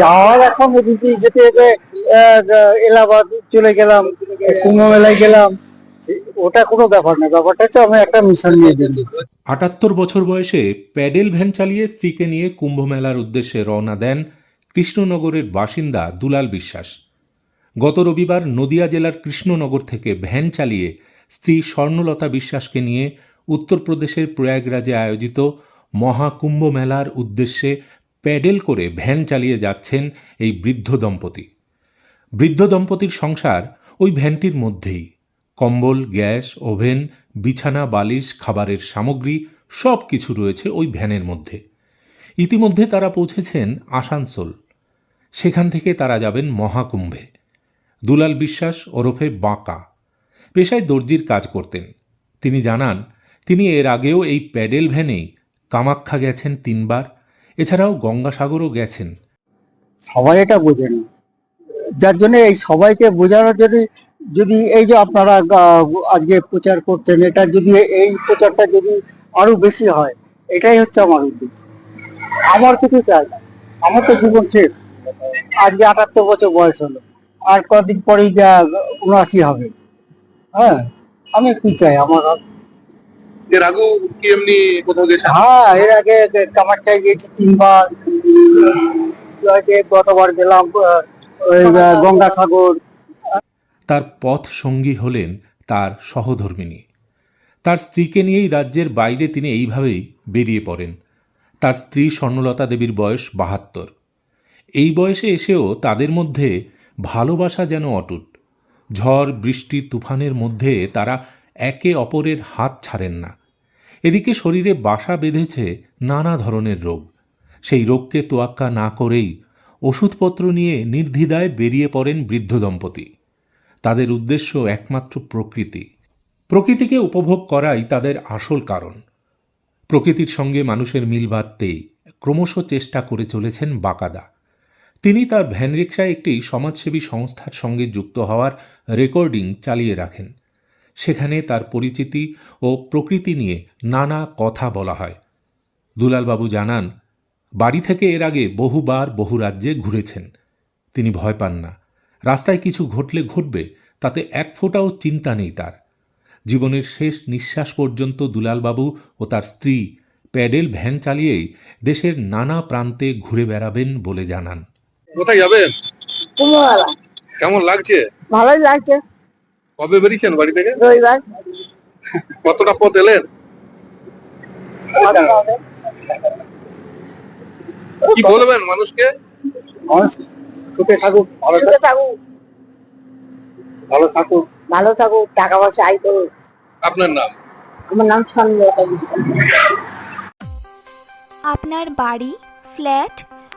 যাওয়ার এখন এদিকে যেতে যেতে এলাহাবাদ চলে গেলাম কুম্ভ মেলায় গেলাম। ওটা কোনো ব্যাপার না, ব্যাপারটা হচ্ছে আমি একটা মিশন নিয়ে আটাত্তর বছর বয়সে প্যাডেল ভ্যান চালিয়ে স্ত্রীকে নিয়ে কুম্ভ মেলার উদ্দেশ্যে রওনা দেন কৃষ্ণনগরের বাসিন্দা দুলাল বিশ্বাস। গত রবিবার নদিয়া জেলার কৃষ্ণনগর থেকে ভ্যান চালিয়ে স্ত্রী স্বর্ণলতা বিশ্বাসকে নিয়ে উত্তরপ্রদেশের প্রয়াগরাজে আয়োজিত মহাকুম্ভ মেলার উদ্দেশ্যে প্যাডেল করে ভ্যান চালিয়ে যাচ্ছেন এই বৃদ্ধ দম্পতি। বৃদ্ধ দম্পতির সংসার ওই ভ্যানটির মধ্যেই। কম্বল, গ্যাস, ওভেন, বিছানা, বালিশ, খাবারের সামগ্রী সব কিছু রয়েছে ওই ভ্যানের মধ্যে। ইতিমধ্যে তারা পৌঁছেছেন আসানসোল। সেখান থেকে তারা যাবেন মহাকুম্ভে। দুলাল বিশ্বাস ওরফে বাঁকা। পেশায় দর্জির কাজ করতেন। তিনি জানান, তিনি এর আগেও এই প্যাডেল ভ্যানেই কামাখ্যা গেছেন তিনবার। এছাড়াও গঙ্গাসাগরও গেছেন। সবাই এটা বোঝে না যার জন্য এই সবাইকে বোঝানোর জন্য যদি এই যে আপনারা আজকে প্রচার করছেন, এটা যদি এই প্রচারটা যদি আরও বেশি হয়, এটাই হচ্ছে আমার উদ্দেশ্য। আমার কিছু চাই না। আমার তো জীবন শেষ। আজকে আটাত্তর বছর বয়স হলো। আর কদিন পরেই যা উনআশি হবে। হ্যাঁ আমি কি চাই আমার? এর আগেও কি এমনি কোথাও গেছেন হ্যাঁ এর আগে গিয়েছি তিনবার। গতবার গেলাম গঙ্গাসাগর। তার পথ সঙ্গী হলেন তার সহধর্মিণী তার স্ত্রীকে নিয়েই রাজ্যের বাইরে তিনি এইভাবেই বেরিয়ে পড়েন। তার স্ত্রী স্বর্ণলতা দেবীর বয়স বাহাত্তর। এই বয়সে এসেও তাদের মধ্যে ভালোবাসা যেন অটুট। ঝড় বৃষ্টি তুফানের মধ্যে তারা একে অপরের হাত ছাড়েন না। এদিকে শরীরে বাসা বেঁধেছে নানা ধরনের রোগ। সেই রোগকে তোয়াক্কা না করেই ওষুধপত্র নিয়ে নির্দ্বিধায় বেরিয়ে পড়েন বৃদ্ধ দম্পতি। তাদের উদ্দেশ্য একমাত্র প্রকৃতি। প্রকৃতিকে উপভোগ করাই তাদের আসল কারণ। প্রকৃতির সঙ্গে মানুষের মিল বাঁধতেই ক্রমশ চেষ্টা করে চলেছেন বাকাদা। তিনি তার ভ্যানরিক্সায় একটি সমাজসেবী সংস্থার সঙ্গে যুক্ত হওয়ার রেকর্ডিং চালিয়ে রাখেন। সেখানে তার পরিচিতি ও প্রকৃতি নিয়ে নানা কথা বলা হয়। দুলালবাবু জানান বাড়ি থেকে এর আগে বহুবার বহু রাজ্যে ঘুরেছেন। তিনি ভয় পান না। রাস্তায় কিছু ঘটলে ঘটবে তাতে এক ফোঁটাও চিন্তা নেই তার। জীবনের শেষ নিঃশ্বাস পর্যন্ত দুলালবাবু ও তার স্ত্রী প্যাডেল ভ্যান চালিয়েই দেশের নানা প্রান্তে ঘুরে বেড়াবেন বলে জানান। কোথায় যাবেন? কেমন লাগছে? ভালোই লাগছে। কবে বেরিয়েছেন বাড়ি থেকে? রবিবার। কতটা পথ এলেন? কি বলবেন মানুষকে? সুখে থাকুক ভালো থাকুক। ভালো থাকুক। ভালো থাকুক টাকা পয়সা আয় করুক। আপনার নাম? আমার নাম আপনার বাড়ি ফ্ল্যাট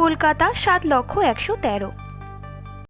কলকাতা সাত লক্ষ একশো তেরো।